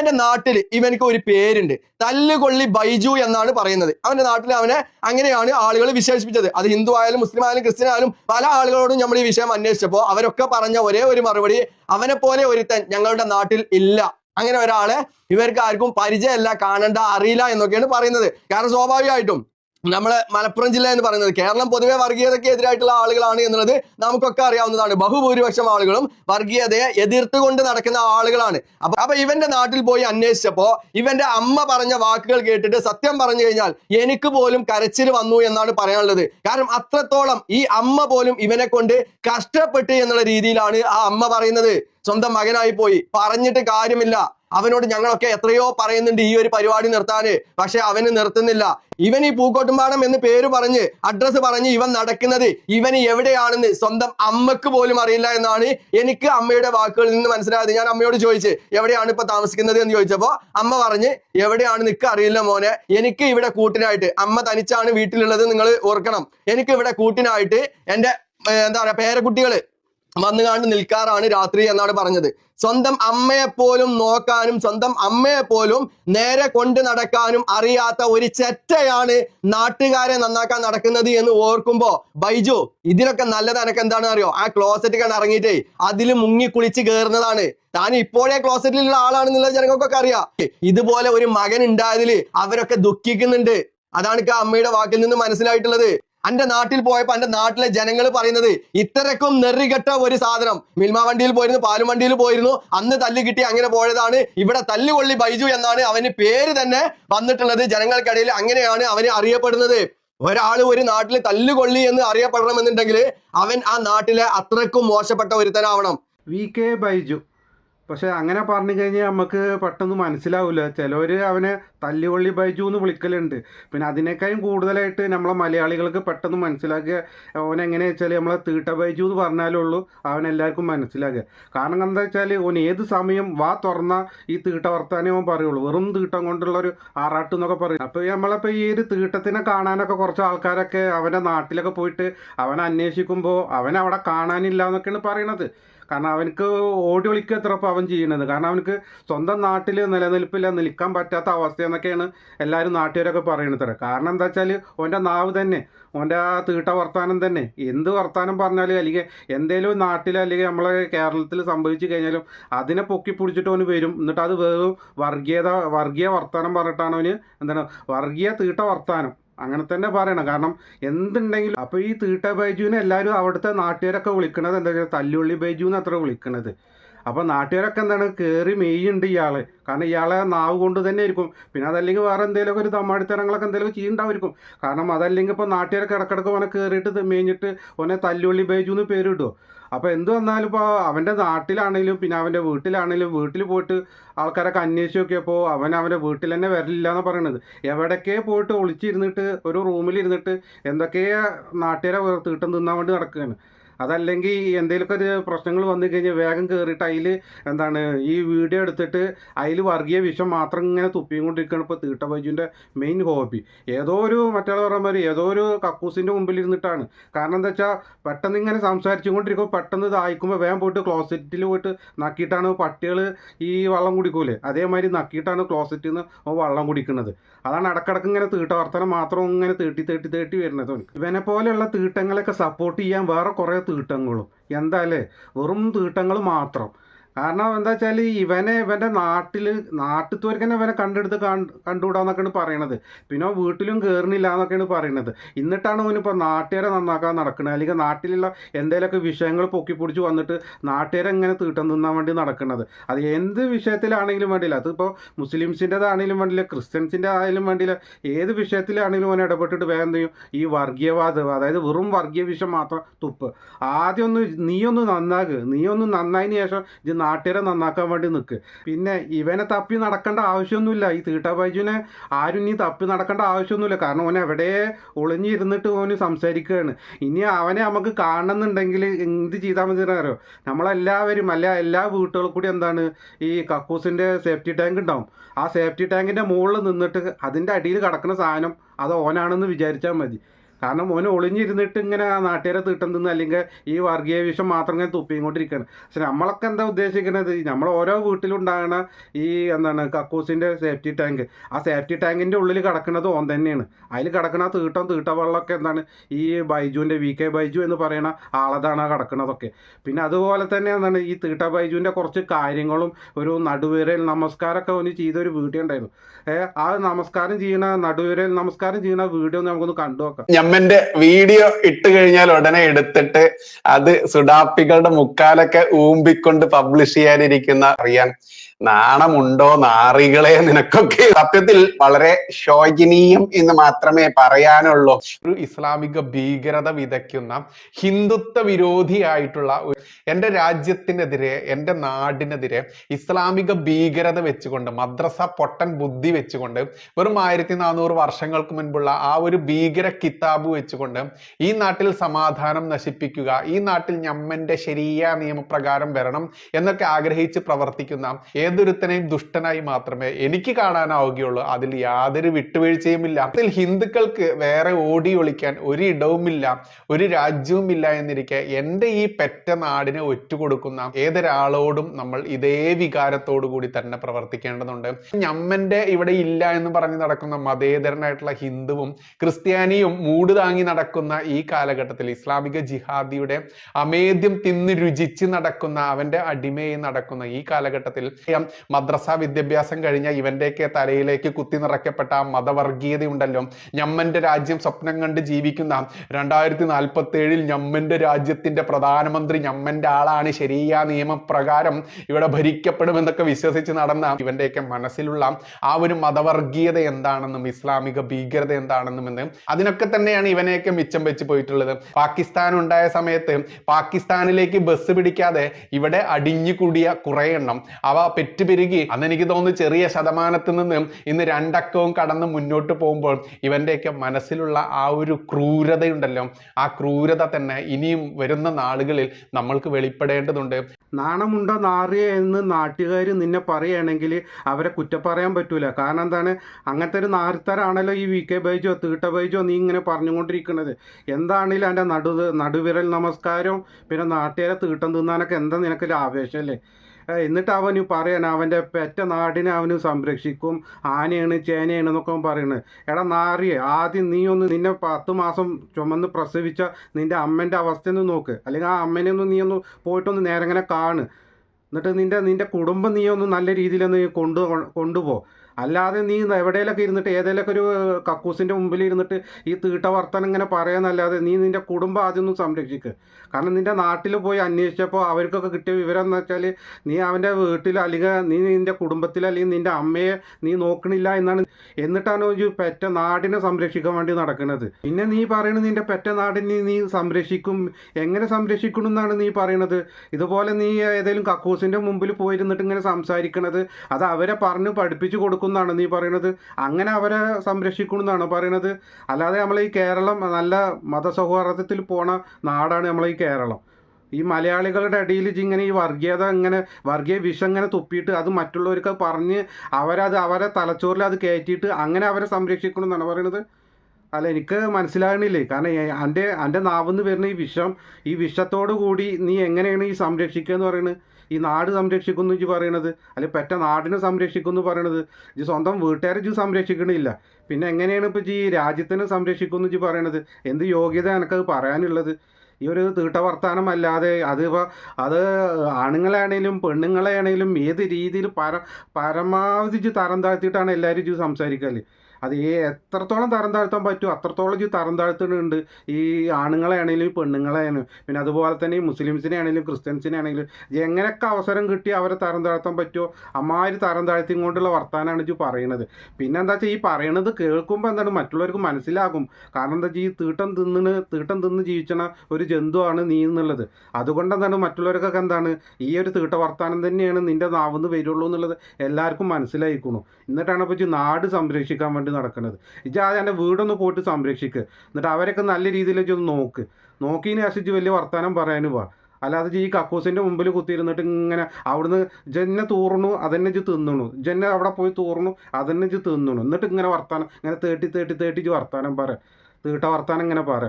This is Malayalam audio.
ഇവന്റെ നാട്ടിൽ ഇവനക്ക് ഒരു പേരുണ്ട്. തല്ലുകൊള്ളി ബൈജു എന്നാണ് പറയുന്നത്. അവന്റെ നാട്ടിൽ അവനെ അങ്ങനെയാണ് ആളുകൾ വിശേഷിപ്പിച്ചത്. അത് ഹിന്ദു ആയാലും മുസ്ലിം ആയാലും ക്രിസ്ത്യൻ ആയാലും പല ആളുകളോടും നമ്മൾ ഈ വിഷയം അന്വേഷിച്ചപ്പോൾ അവരൊക്കെ പറഞ്ഞ ഒരേ ഒരു മറുപടി അവനെ പോലെ ഒരുത്തൻ ഞങ്ങളുടെ നാട്ടിൽ ഇല്ല. അങ്ങനെ ഒരാളെ ഇവർക്ക് ആർക്കും പരിചയമല്ല കാണണ്ട അറിയില്ല എന്നൊക്കെയാണ് പറയുന്നത്. കാരണം സ്വാഭാവികമായിട്ടും നമ്മളെ മലപ്പുറം ജില്ല എന്ന് പറയുന്നത് കേരളം പൊതുവെ വർഗീയതയ്ക്ക് എതിരായിട്ടുള്ള ആളുകളാണ് എന്നുള്ളത് നമുക്കൊക്കെ അറിയാവുന്നതാണ്. ബഹുഭൂരിപക്ഷം ആളുകളും വർഗീയതയെ എതിർത്തുകൊണ്ട് നടക്കുന്ന ആളുകളാണ്. അപ്പൊ അപ്പൊ ഇവന്റെ നാട്ടിൽ പോയി അന്വേഷിച്ചപ്പോ ഇവന്റെ അമ്മ പറഞ്ഞ വാക്കുകൾ കേട്ടിട്ട് സത്യം പറഞ്ഞു കഴിഞ്ഞാൽ എനിക്ക് പോലും കരച്ചിൽ വന്നു എന്നാണ് പറയാനുള്ളത്. കാരണം അത്രത്തോളം ഈ അമ്മ പോലും ഇവനെ കൊണ്ട് കഷ്ടപ്പെട്ട് എന്നുള്ള രീതിയിലാണ് ആ അമ്മ പറയുന്നത്. സ്വന്തം മകനായി പോയി. പറഞ്ഞിട്ട് കാര്യമില്ല. അവനോട് ഞങ്ങളൊക്കെ എത്രയോ പറയുന്നുണ്ട് ഈ ഒരു പരിപാടി നിർത്താന് പക്ഷെ അവന് നിർത്തുന്നില്ല. ഇവൻ ഈ പൂക്കോട്ടുംപാടം എന്ന് പേര് പറഞ്ഞ് അഡ്രസ്സ് പറഞ്ഞ് ഇവൻ നടക്കുന്നത് ഇവന് എവിടെയാണെന്ന് സ്വന്തം അമ്മയ്ക്ക് പോലും അറിയില്ല എന്നാണ് എനിക്ക് അമ്മയുടെ വാക്കുകളിൽ നിന്ന് മനസ്സിലായത്. ഞാൻ അമ്മയോട് ചോദിച്ച് എവിടെയാണ് ഇപ്പൊ താമസിക്കുന്നത്? എന്ന് ചോദിച്ചപ്പോ അമ്മ പറഞ്ഞ് എവിടെയാണ്? നിൽക്ക് അറിയില്ല മോനെ. എനിക്ക് ഇവിടെ കൂട്ടിനായിട്ട് അമ്മ തനിച്ചാണ് വീട്ടിലുള്ളത് നിങ്ങൾ ഓർക്കണം. എനിക്ക് ഇവിടെ കൂട്ടിനായിട്ട് എന്റെ എന്താ പറയാ പേരക്കുട്ടികൾ വന്നുകാണ്ട് നിൽക്കാറാണ് രാത്രി എന്നാണ് പറഞ്ഞത്. സ്വന്തം അമ്മയെ പോലും നോക്കാനും സ്വന്തം അമ്മയെ പോലും നേരെ കൊണ്ട് നടക്കാനും അറിയാത്ത ഒരു ചെറ്റയാണ് നാട്ടുകാരെ നന്നാക്കാൻ നടക്കുന്നത് എന്ന് ഓർക്കുമ്പോ ബൈജു ഇതിനൊക്കെ നല്ലത് എനക്ക് എന്താണ് അറിയോ ആ ക്ലോസറ്റ് കണ്ട് ഇറങ്ങിയിട്ടേ അതിൽ മുങ്ങി കുളിച്ച് കയറുന്നതാണ് താൻ ഇപ്പോഴേ ക്ലോസറ്റിലുള്ള ആളാണെന്നുള്ളത് ജനങ്ങൾക്കൊക്കെ അറിയാം. ഇതുപോലെ ഒരു മകൻ ഉണ്ടായതിൽ അവരൊക്കെ ദുഃഖിക്കുന്നുണ്ട്. അതാണ് ഇപ്പൊ അമ്മയുടെ വാക്കിൽ നിന്ന് മനസ്സിലായിട്ടുള്ളത്. അന്റെ നാട്ടിൽ പോയപ്പോ അന്റെ നാട്ടിലെ ജനങ്ങൾ പറയുന്നത് ഇത്രക്കും നെറികെട്ട ഒരു സാധനം. മിൽമ വണ്ടിയിൽ പോയിരുന്നു പാലും വണ്ടിയിൽ പോയിരുന്നു. അന്ന് തല്ല് കിട്ടി അങ്ങനെ പോയതാണ്. ഇവിടെ തല്ലുകൊള്ളി ബൈജു എന്നാണ് അവന് പേര് തന്നെ വന്നിട്ടുള്ളത്. ജനങ്ങൾക്കിടയിൽ അങ്ങനെയാണ് അവന് അറിയപ്പെടുന്നത്. ഒരാൾ ഒരു നാട്ടിൽ തല്ലുകൊള്ളി എന്ന് അറിയപ്പെടണമെന്നുണ്ടെങ്കിൽ അവൻ ആ നാട്ടിലെ അത്രക്കും മോശപ്പെട്ട ഒരുത്തനാവണം. V K Baiju. പക്ഷെ അങ്ങനെ പറഞ്ഞു കഴിഞ്ഞാൽ നമുക്ക് പെട്ടെന്ന് മനസ്സിലാവില്ല ചിലവർ അവനെ തല്ലിവള്ളി ബൈജു എന്ന് വിളിക്കലുണ്ട്. പിന്നെ അതിനേക്കാളും കൂടുതലായിട്ട് നമ്മളെ മലയാളികൾക്ക് പെട്ടെന്ന് മനസ്സിലാക്കുക. അവൻ എങ്ങനെ വെച്ചാൽ നമ്മളെ തീട്ട ബൈജു എന്ന് പറഞ്ഞാലേ ഉള്ളൂ അവൻ എല്ലാവർക്കും മനസ്സിലാകുക കാരണം എന്താ വെച്ചാൽ ഓൻ ഏത് സമയം വാ തുറന്ന ഈ തീട്ട വർത്താനേ അവൻ പറയുള്ളൂ. വെറും തീട്ടം കൊണ്ടുള്ള ഒരു ആറാട്ട് എന്നൊക്കെ പറയും. അപ്പോൾ നമ്മളിപ്പോൾ ഈ ഒരു തീട്ടത്തിനെ കാണാനൊക്കെ കുറച്ച് ആൾക്കാരൊക്കെ അവന്റെ നാട്ടിലൊക്കെ പോയിട്ട് അവനെ അന്വേഷിക്കുമ്പോൾ അവൻ അവിടെ കാണാനില്ല എന്നൊക്കെയാണ് പറയണത്. കാരണം അവനക്ക് ഓടി വിളിക്കുക എത്ര അവൻ ചെയ്യണത് കാരണം അവനക്ക് സ്വന്തം നാട്ടിൽ നിലനിൽപ്പില്ല നിൽക്കാൻ പറ്റാത്ത അവസ്ഥ എന്നൊക്കെയാണ് എല്ലാവരും നാട്ടുകാരൊക്കെ പറയണത് കാരണം എന്താ വെച്ചാൽ ഓന്റെ നാവ് തന്നെ ഓന്റെ ആ തീട്ട വർത്താനം തന്നെ. എന്ത് വർത്താനം പറഞ്ഞാലും അല്ലെങ്കിൽ എന്തേലും നാട്ടിൽ അല്ലെങ്കിൽ നമ്മളെ കേരളത്തിൽ സംഭവിച്ചു കഴിഞ്ഞാലും അതിനെ പൊക്കി പിടിച്ചിട്ട് അവന് വരും. എന്നിട്ട് അത് വെറും വർഗീയത വർഗീയ വർത്താനം പറഞ്ഞിട്ടാണ് അവന് എന്താണ് വർഗീയ തീട്ട വർത്താനം. അങ്ങനെ തന്നെ പറയണം. കാരണം എന്തുണ്ടെങ്കിലും അപ്പോൾ ഈ തീട്ട ബൈജുവിനെ എല്ലാവരും അവിടുത്തെ നാട്ടുകാരൊക്കെ വിളിക്കണത് എന്താ വെച്ചാൽ തല്ലുള്ളി ബൈജു എന്ന് അത്ര വിളിക്കണത്. അപ്പോൾ നാട്ടുകാരൊക്കെ എന്താണ് കയറി മെയ്യുണ്ട് ഇയാളെ. കാരണം ഇയാളെ നാവ് കൊണ്ട് തന്നെ ആയിരിക്കും. പിന്നെ അതല്ലെങ്കിൽ വേറെ എന്തെങ്കിലുമൊക്കെ ഒരു തമ്മാടിത്തരങ്ങളൊക്കെ എന്തെങ്കിലും ചെയ്യുന്നുണ്ടാവും കാരണം അതല്ലെങ്കിൽ ഇപ്പോൾ നാട്ടുകാരൊക്കെ ഇടക്കിടക്ക് ഓനെ കയറിയിട്ട് മേഞ്ഞിട്ട് ഓനെ തല്ലുള്ളി ബേജു എന്ന് പേരിടുമോ അപ്പോൾ എന്ത് വന്നാലും ഇപ്പോൾ അവന്റെ നാട്ടിലാണെങ്കിലും പിന്നെ അവന്റെ വീട്ടിലാണെങ്കിലും വീട്ടിൽ പോയിട്ട് ആൾക്കാരൊക്കെ അന്വേഷിച്ച് നോക്കിയപ്പോൾ അവൻ അവന്റെ വീട്ടിൽ തന്നെ വരില്ല എന്ന് പറയണത്. എവിടൊക്കെ പോയിട്ട് ഒളിച്ചിരുന്നിട്ട് ഒരു റൂമിലിരുന്നിട്ട് എന്തൊക്കെയാ നാട്ടുകാരെ തീട്ടം തിന്നാൻ വേണ്ടി നടക്കുകയാണ് അതല്ലെങ്കിൽ എന്തെങ്കിലുമൊക്കെ ഒരു പ്രശ്നങ്ങൾ വന്നു കഴിഞ്ഞാൽ വേഗം കയറിയിട്ട് അതിൽ എന്താണ് ഈ വീഡിയോ എടുത്തിട്ട് അതിൽ വർഗീയ വിഷം മാത്രം ഇങ്ങനെ തുപ്പിയും കൊണ്ടിരിക്കുകയാണ് ഇപ്പോൾ തീട്ട ബൈജുവിന്റെ മെയിൻ ഹോബി ഏതോ ഒരു മറ്റാൾ പറയാൻ മാതിരി ഏതോ ഒരു കക്കൂസിന്റെ മുമ്പിൽ ഇരുന്നിട്ടാണ് കാരണം എന്താ വെച്ചാൽ പെട്ടെന്ന് ഇങ്ങനെ സംസാരിച്ചു കൊണ്ടിരിക്കുമ്പോൾ പെട്ടെന്ന് ഇതായിക്കുമ്പോൾ വേഗം പോയിട്ട് ക്ലോസറ്റിൽ പോയിട്ട് നക്കിയിട്ടാണ് പട്ടികൾ ഈ വള്ളം കുടിക്കൂലേ? അതേമാതിരി നക്കിയിട്ടാണ് ക്ലോസറ്റിൽ നിന്ന് വള്ളം കുടിക്കുന്നത്. അതാണ് ഇടക്കിടക്ക് ഇങ്ങനെ തീട്ട വർത്തനം മാത്രം ഇങ്ങനെ തീട്ടി തീട്ടി തീട്ടി വരുന്നത് ഇവനെ പോലെയുള്ള തീട്ടങ്ങളൊക്കെ സപ്പോർട്ട് ചെയ്യാൻ വേറെ കുറേ തീട്ടങ്ങളും. എന്തായാലേ വെറും തീട്ടങ്ങൾ മാത്രം. കാരണം എന്താ വെച്ചാൽ ഇവനെ ഇവന്റെ നാട്ടിൽ നാട്ടിൽത്തോർക്ക് തന്നെ ഇവനെ കണ്ടെടുത്ത് കണ്ടുകൂടാ കണ്ടുകൂടാന്നൊക്കെയാണ് പറയണത്. പിന്നെ വീട്ടിലും കയറുന്നില്ല എന്നൊക്കെയാണ് പറയണത്. എന്നിട്ടാണ് ഓനിപ്പോൾ നാട്ടുകാരെ നന്നാക്കാൻ നടക്കുന്നത് അല്ലെങ്കിൽ നാട്ടിലുള്ള എന്തെങ്കിലുമൊക്കെ വിഷയങ്ങൾ പൊക്കി പിടിച്ച് വന്നിട്ട് നാട്ടുകാരെ എങ്ങനെ തീട്ടം തിന്നാൻ വേണ്ടി നടക്കുന്നത് അത് എന്ത് വിഷയത്തിലാണെങ്കിലും വേണ്ടിയില്ല. അതിപ്പോൾ മുസ്ലിംസിന്റെതാണെങ്കിലും വേണ്ടിയില്ല ക്രിസ്ത്യൻസിന്റെ ആയാലും വേണ്ടിയില്ല ഏത് വിഷയത്തിലാണെങ്കിലും ഓനെ ഇടപെട്ടിട്ട് വേഗം ചെയ്യും? ഈ വർഗീയവാദം അതായത് വെറും വർഗീയ വിഷം മാത്രം തുപ്പ്. ആദ്യം ഒന്ന് നീയൊന്ന് നന്നാകുക. നീയൊന്ന് നന്നായതിന് ശേഷം ഇത് നാട്ടുകാരെ നന്നാക്കാൻ വേണ്ടി നിൽക്ക് പിന്നെ ഇവനെ തപ്പി നടക്കേണ്ട ആവശ്യമൊന്നുമില്ല. ഈ തീട്ട ബൈജുവിനെ ആരും ഇനി തപ്പി നടക്കേണ്ട ആവശ്യമൊന്നുമില്ല. കാരണം ഓൻ എവിടെ ഒളിഞ്ഞിരുന്നിട്ട് ഓന് സംസാരിക്കുകയാണ്. ഇനി അവനെ നമുക്ക് കാണണമെന്നുണ്ടെങ്കിൽ എന്ത് ചെയ്താൽ മതി അറിയോ? നമ്മളെല്ലാവരും അല്ല എല്ലാ വീട്ടുകളിൽ കൂടി എന്താണ് ഈ കക്കൂസിന്റെ സേഫ്റ്റി ടാങ്ക് ഉണ്ടാവും. ആ സേഫ്റ്റി ടാങ്കിന്റെ മുകളിൽ നിന്നിട്ട് അതിന്റെ അടിയിൽ കിടക്കുന്ന സാധനം അത് ഓനാണെന്ന് വിചാരിച്ചാൽ മതി. കാരണം മോന് ഒളിഞ്ഞിരുന്നിട്ട് ഇങ്ങനെ ആ നാട്ടുകാരെ തീട്ടം തിന്ന് അല്ലെങ്കിൽ ഈ വർഗീയ വിഷം മാത്രം ഇങ്ങനെ തുപ്പിക്കൊണ്ടിരിക്കുകയാണ് പക്ഷെ നമ്മളൊക്കെ എന്താ ഉദ്ദേശിക്കുന്നത് നമ്മൾ ഓരോ വീട്ടിലുണ്ടാകുന്ന ഈ എന്താണ് കക്കൂസിന്റെ സേഫ്റ്റി ടാങ്ക്. ആ സേഫ്റ്റി ടാങ്കിന്റെ ഉള്ളിൽ കിടക്കുന്നത് ഓൻ തന്നെയാണ്. അതിൽ കിടക്കുന്ന ആ തീട്ടം തീട്ടവെള്ളമൊക്കെ എന്താണ് ഈ ബൈജുവിന്റെ വി കെ ബൈജു എന്ന് പറയുന്ന ആളതാണ് കിടക്കുന്നതൊക്കെ. പിന്നെ അതുപോലെ തന്നെ എന്താണ് ഈ തീട്ട ബൈജുവിന്റെ കുറച്ച് കാര്യങ്ങളും ഒരു നടുവിരൽ നമസ്കാരമൊക്കെ ഒന്ന് ചെയ്തൊരു വീഡിയോ ഉണ്ടായിരുന്നു. ആ നമസ്കാരം ചെയ്യുന്ന നടുവിരൽ നമസ്കാരം ചെയ്യുന്ന വീഡിയോ നമുക്കൊന്ന് കണ്ടു നോക്കാം. ഞമ്മന്റെ വീഡിയോ ഇട്ട് കഴിഞ്ഞാൽ ഉടനെ എടുത്തിട്ട് അത് സുഡാപ്പികളുടെ മുക്കാലൊക്കെ ഊമ്പിക്കൊണ്ട് പബ്ലിഷ് ചെയ്യാനിരിക്കുന്ന അറിയാൻ നാണമുണ്ടോ നാറികളെ നിനക്കൊക്കെ? സത്യത്തിൽ വളരെ ശോചനീയം എന്ന് മാത്രമേ പറയാനുള്ളൂ. ഒരു ഇസ്ലാമിക ഭീകരത വിതയ്ക്കുന്ന ഹിന്ദുത്വ വിരോധിയായിട്ടുള്ള എന്റെ രാജ്യത്തിനെതിരെ എന്റെ നാടിനെതിരെ ഇസ്ലാമിക ഭീകരത വെച്ചുകൊണ്ട് മദ്രസ പൊട്ടൻ ബുദ്ധി വെച്ചുകൊണ്ട് വെറും ആയിരത്തി നാനൂറ് വർഷങ്ങൾക്ക് മുൻപുള്ള ആ ഒരു ഭീകര കിതാബ് വെച്ചുകൊണ്ട് ഈ നാട്ടിൽ സമാധാനം നശിപ്പിക്കുക ഈ നാട്ടിൽ ഞമ്മന്റെ ശരിയ നിയമപ്രകാരം വരണം എന്നൊക്കെ ആഗ്രഹിച്ച് പ്രവർത്തിക്കുന്ന ഏതൊരുത്തനെയും ദുഷ്ടനായി മാത്രമേ എനിക്ക് കാണാനാവുകയുള്ളൂ. അതിൽ യാതൊരു വിട്ടുവീഴ്ചയുമില്ല. അതിൽ ഹിന്ദുക്കൾക്ക് വേറെ ഓടി ഒളിക്കാൻ ഒരു ഇടവുമില്ല ഒരു രാജ്യവുമില്ല എന്നിരിക്കെ എന്റെ ഈ പെറ്റ നാടിനെ ഒറ്റുകൊടുക്കുന്ന ഏതൊരാളോടും നമ്മൾ ഇതേ വികാരത്തോടു കൂടി തന്നെ പ്രവർത്തിക്കേണ്ടതുണ്ട്. ഞമ്മന്റെ ഇവിടെ ഇല്ല എന്ന് പറഞ്ഞ് നടക്കുന്ന മതേതരനായിട്ടുള്ള ഹിന്ദുവും ക്രിസ്ത്യാനിയും മൂട് താങ്ങി നടക്കുന്ന ഈ കാലഘട്ടത്തിൽ ഇസ്ലാമിക ജിഹാദിയുടെ അമേദ്യം തിന്ന് രുചിച്ച് നടക്കുന്ന അവന്റെ അടിമയെ നടക്കുന്ന ഈ കാലഘട്ടത്തിൽ മദ്രസ വിദ്യാഭ്യാസം കഴിഞ്ഞ ഇവന്റെയൊക്കെ തലയിലേക്ക് കുത്തി നിറയ്ക്കപ്പെട്ട ആ മതവർഗീയത ഉണ്ടല്ലോ ഞമ്മന്റെ രാജ്യം സ്വപ്നം കണ്ട് ജീവിക്കുന്ന രണ്ടായിരത്തി നാൽപ്പത്തി ഏഴിൽ ഞമ്മന്റെ രാജ്യത്തിന്റെ പ്രധാനമന്ത്രി ഞമ്മന്റെ ആളാണ്. ശരിയ നിയമപ്രകാരം ഇവിടെ ഭരിക്കപ്പെടുമെന്നൊക്കെ വിശ്വസിച്ച് നടന്ന ഇവന്റെയൊക്കെ മനസ്സിലുള്ള ആ ഒരു മതവർഗീയത എന്താണെന്നും ഇസ്ലാമിക ഭീകരത എന്താണെന്നും എന്ന് അതിനൊക്കെ തന്നെയാണ് ഇവനെയൊക്കെ മിച്ചം വെച്ച് പോയിട്ടുള്ളത്? പാകിസ്ഥാൻ ഉണ്ടായ സമയത്ത് പാകിസ്ഥാനിലേക്ക് ബസ് പിടിക്കാതെ ഇവിടെ അടിഞ്ഞുകൂടിയ കുറെ എണ്ണം അവ പെറ്റുപെരുകി അന്ന് എനിക്ക് തോന്നുന്നു ചെറിയ ശതമാനത്തിൽ നിന്ന് ഇന്ന് രണ്ടക്കവും കടന്ന് മുന്നോട്ട് പോകുമ്പോൾ ഇവന്റെയൊക്കെ മനസ്സിലുള്ള ആ ഒരു ക്രൂരതയുണ്ടല്ലോ. ആ ക്രൂരത തന്നെ ഇനിയും വരുന്ന നാളുകളിൽ നമ്മൾക്ക് വെളിപ്പെടേണ്ടതുണ്ട്. നാണമുണ്ടോ നാറിയ എന്ന് നാട്ടുകാർ നിന്നെ പറയുകയാണെങ്കിൽ അവരെ കുറ്റം പറയാൻ പറ്റൂല. കാരണം എന്താണ്? അങ്ങനത്തെ ഒരു നാറിത്തരാണല്ലോ ഈ വി കെ ബൈജോ തീട്ട ബൈജോ നീ ഇങ്ങനെ പറഞ്ഞുകൊണ്ടിരിക്കുന്നത്. എന്താണെങ്കിലും എന്റെ നടു നടുവിരൽ നമസ്കാരം? പിന്നെ നാട്ടുകാരെ തീട്ടം തിന്നാനൊക്കെ എന്താ നിനക്കൊരു ആവേശമല്ലേ എന്നിട്ട് അവന് പറയാൻ അവന്റെ പെറ്റ നാടിനെ അവന് സംരക്ഷിക്കും. ആനയാണ് ചേനയാണ് എന്നൊക്കെ അവൻ പറയുന്നത് എടാ നാറിയെ ആദ്യം നീ ഒന്ന് നിന്നെ പത്ത് മാസം ചുമന്ന് പ്രസവിച്ച നിന്റെ അമ്മേന്റെ അവസ്ഥ ഒന്ന് നോക്ക്. അല്ലെങ്കിൽ ആ അമ്മേനെ ഒന്ന് നീ ഒന്ന് പോയിട്ടൊന്ന് നേരങ്ങനെ കാണ്. എന്നിട്ട് നിന്റെ നിന്റെ കുടുംബം നീ ഒന്ന് നല്ല രീതിയിലൊന്ന് കൊണ്ടു കൊണ്ടുപോ. അല്ലാതെ നീ എവിടെയെങ്കിലൊക്കെ ഇരുന്നിട്ട് ഏതെങ്കിലൊക്കെ ഒരു കക്കൂസിന്റെ മുമ്പിൽ ഇരുന്നിട്ട് ഈ തീട്ട വർത്തനം ഇങ്ങനെ പറയാനല്ലാതെ നീ നിന്റെ കുടുംബം ആദ്യമൊന്നും സംരക്ഷിക്കുക കാരണം നിന്റെ നാട്ടിൽ പോയി അന്വേഷിച്ചപ്പോൾ അവർക്കൊക്കെ കിട്ടിയ വിവരം എന്ന് വെച്ചാൽ നീ അവന്റെ വീട്ടിൽ അല്ലെങ്കിൽ നീ നിന്റെ കുടുംബത്തിൽ അല്ലെങ്കിൽ നിന്റെ അമ്മയെ നീ നോക്കണില്ല എന്നാണ് എന്നിട്ടാണ് ഒരു പെറ്റ നാടിനെ സംരക്ഷിക്കാൻ വേണ്ടി നടക്കുന്നത് പിന്നെ നീ പറയുന്നത് നിന്റെ പെറ്റ നാടിനെ നീ സംരക്ഷിക്കും എങ്ങനെ സംരക്ഷിക്കണം എന്നാണ് നീ പറയണത്? ഇതുപോലെ നീ ഏതെങ്കിലും കക്കൂസിന്റെ മുമ്പിൽ പോയിരുന്നിട്ട് ഇങ്ങനെ സംസാരിക്കണത് അത് അവരെ പറഞ്ഞ് പഠിപ്പിച്ചു കൊടുക്കുന്നതാണ് നീ പറയണത്. അങ്ങനെ അവരെ സംരക്ഷിക്കണം എന്നാണ് പറയണത്. അല്ലാതെ നമ്മൾ ഈ കേരളം നല്ല മതസൗഹാർദ്ദത്തിൽ പോണ നാടാണ് നമ്മൾ ഈ കേരളം. ഈ മലയാളികളുടെ ഇടയിൽ ഇങ്ങനെ ഈ വർഗീയത ഇങ്ങനെ വർഗീയ വിഷം ഇങ്ങനെ തുപ്പിയിട്ട് അത് മറ്റുള്ളവർക്ക് പറഞ്ഞ് അവരത് അവരെ തലച്ചോറിൽ അത് കയറ്റിയിട്ട് അങ്ങനെ അവരെ സംരക്ഷിക്കണം എന്നാണ് പറയണത്. അല്ല എനിക്ക് മനസ്സിലാകണില്ലേ? കാരണം എന്റെ എന്റെ നാവെന്ന് വരുന്ന ഈ വിഷം ഈ വിഷത്തോടു കൂടി നീ എങ്ങനെയാണ് ഈ സംരക്ഷിക്കുക എന്ന് പറയുന്നത് ഈ നാട് സംരക്ഷിക്കുന്നു ഇജ്ജ് പറയണത്? അല്ലെങ്കിൽ പെറ്റ നാടിനെ സംരക്ഷിക്കുന്നു പറയണത്? ഇജ്ജ് സ്വന്തം വീട്ടുകാരെ ഇജ്ജ് സംരക്ഷിക്കണില്ല. പിന്നെ എങ്ങനെയാണ് ഇപ്പോൾ ഈ രാജ്യത്തിനെ സംരക്ഷിക്കുന്നു ഇജ്ജ് പറയണത്? എന്ത് യോഗ്യത എനിക്കത് പറയാനുള്ളത്? ഈ ഒരു തീട്ടവർത്താനം അല്ലാതെ അത് ഇപ്പോൾ അത് ആണുങ്ങളാണേലും ആണെങ്കിലും ഏത് രീതിയിൽ പര പരമാവധി തരം താഴ്ത്തിയിട്ടാണ് എല്ലാവരും സംസാരിക്കൽ. അത് ഈ എത്രത്തോളം തരം താഴ്ത്താൻ പറ്റുമോ അത്രത്തോളം ഈ തരം താഴ്ത്തുന്നുണ്ട് ഈ ആണുങ്ങളെ ആണെങ്കിലും പെണ്ണുങ്ങളെ ആണെങ്കിലും പിന്നെ അതുപോലെ തന്നെ ഈ മുസ്ലിംസിനെ ആണെങ്കിലും ക്രിസ്ത്യൻസിനെ ആണെങ്കിലും എങ്ങനെയൊക്കെ അവസരം കിട്ടി അവരെ തരം താഴ്ത്താൻ പറ്റുമോ? അമ്മാതിരി തരം താഴ്ത്തി കൊണ്ടുള്ള വർത്താനാണ് ഇത് പറയണത് പിന്നെ എന്താ വെച്ചാൽ ഈ പറയണത് കേൾക്കുമ്പോൾ എന്താണ് മറ്റുള്ളവർക്ക് മനസ്സിലാകും. കാരണം എന്താ വെച്ചാൽ ഈ തീട്ടം തിന്നിന് തീട്ടം തിന്ന് ജീവിച്ചണ ഒരു ജന്തുവാണ് നീ എന്നുള്ളത്. അതുകൊണ്ട് എന്താണ് മറ്റുള്ളവർക്കൊക്കെ എന്താണ് ഈ ഒരു തീട്ട വർത്താനം തന്നെയാണ് നിന്റെ നാവിന്ന് വരുള്ളൂ എന്നുള്ളത് എല്ലാവർക്കും മനസ്സിലായിക്കണു. എന്നിട്ടാണ് ഇജ്ജ് നാട് സംരക്ഷിക്കാൻ വേണ്ടി നടക്കുന്നത്. ഇജ്ജ് ആദ്യം എന്റെ വീടൊന്ന് പോയിട്ട് സംരക്ഷിക്കുക എന്നിട്ട് അവരൊക്കെ നല്ല രീതിയിൽ ഒന്ന് നോക്ക്. നോക്കിയതിന് ശേഷം ഇജ്ജ് വലിയ വർത്തമാനം പറയാനും വാ അല്ലാതെ ഈ കക്കൂസിന്റെ മുമ്പിൽ കുത്തിയിരുന്നിട്ട് ഇങ്ങനെ അവിടുന്ന് ജന്നെ തൂറണു അതന്നെ ജി തിന്നണു. ജന്നെ അവിടെ പോയി തൂറണു അതന്നെ ജി തിന്നണു. എന്നിട്ട് ഇങ്ങനെ വർത്താനം ഇങ്ങനെ തേട്ടി തേട്ടി തേട്ടി ജി വർത്താനം പറ തീട്ട വർത്താനം ഇങ്ങനെ പറ